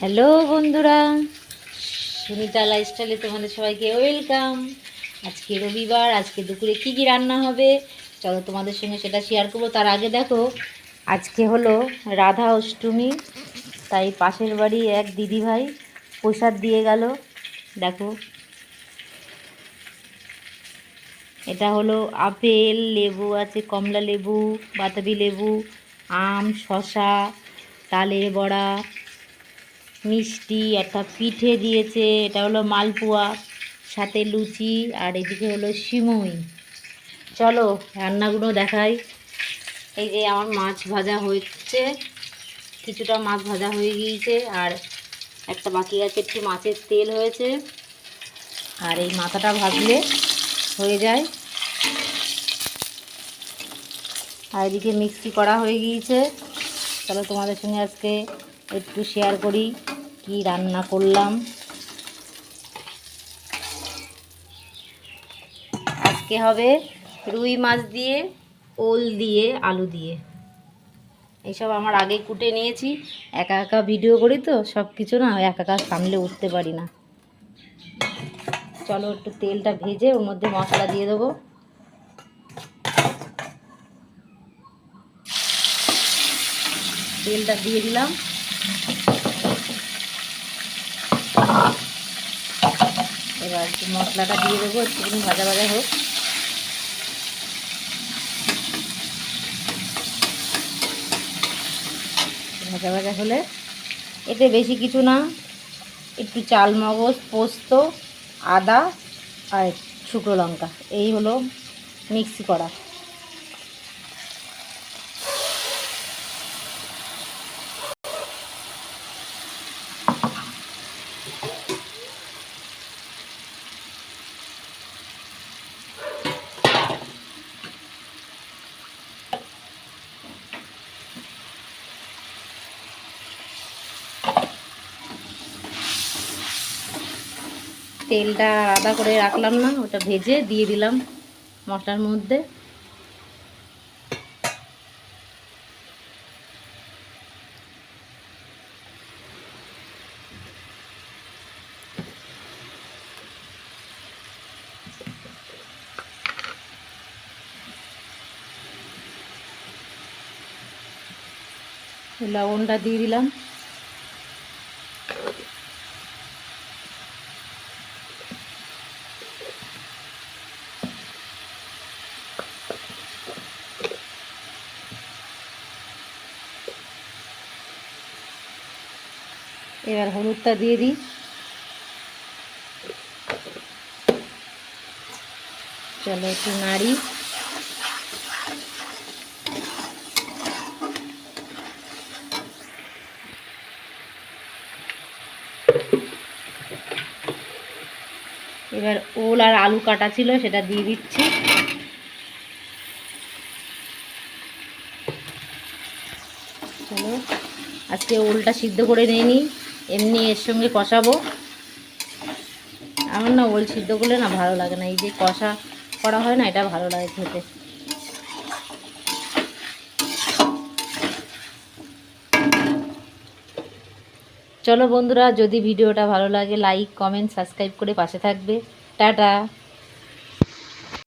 Hello বন্ধুরা, সুনিতা লাইফস্টাইলে তোমাদের সবাইকে ওয়েলকাম আজকে রবিবার, আজকে দুপুরে কি কি রান্না হবে? চলো তোমাদের সঙ্গে সেটা শেয়ার করব। তার আগে দেখো, আজকে হলো রাধা অষ্টমী, তাই পাশের বাড়ি এক দিদি ভাই প্রসাদ দিয়ে গেল। দেখো, এটা হলো আপেল, লেবু আছে, কমলা লেবু, বাতাবি লেবু, আম শশা তালের বড়া মিষ্টি, একটা পিঠে দিয়েছে, এটা হলো মালপোয়া, সাথে লুচি, আর এদিকে হলো সিমুই। চলো রান্নাগুলো দেখাই। এই যে আমার মাছ ভাজা হচ্ছে কিছুটা মাছ ভাজা হয়ে গিয়েছে, আর একটা বাকি আছে, একটু মাছের তেল হয়েছে। আর এই মাথাটা ভাজলে হয়ে যায়। আর এদিকে মিক্সি করা হয়ে গিয়েছে। তাহলে তোমাদের সঙ্গে আজকে একটু শেয়ার করি কি রান্না করলাম। আজকে হবে রুই মাছ দিয়ে, ওল দিয়ে, আলু দিয়ে। এইসব আমার আগে কুটে নিয়েছি, একা একা ভিডিও করি তো সব কিছু না একা একা সামলে উঠতে পারি না। চলো একটু তেলটা ভেজে ওর মধ্যে মশলা দিয়ে দেবো। তেলটা দিয়ে দিলাম। এবার মশলাটা দিয়ে দেবো, একটুখানি ভাজা ভাজা হোক। ভাজা ভাজা হলে এতে বেশি কিছু না, একটু চাল মগজ পোস্ত, আদা আর শুকনো লঙ্কা, এই হলো মিক্সি করা। তেলটা আলাদা করে রাখলাম না ওটা ভেজে দিয়ে দিলাম মশলার মধ্যে। লবণটা দিয়ে দিলাম। এবার হলুদটা দিয়ে দিই। চলো একটু নাড়ি। এবার ওল আর আলু কাটা ছিল, সেটা দিয়ে দিচ্ছি। চলো, আজকে ওলটা সিদ্ধ করে নিয়ে নিই এমনি এর সঙ্গে কষাবো। আমার না ওল করলে না ভালো লাগে না। এই যে কষা করা হয় না, এটা ভালো লাগে খেতে। চলো বন্ধুরা, যদি ভিডিওটা ভালো লাগে লাইক কমেন্ট সাবস্ক্রাইব করে পাশে থাকবে। টাটা!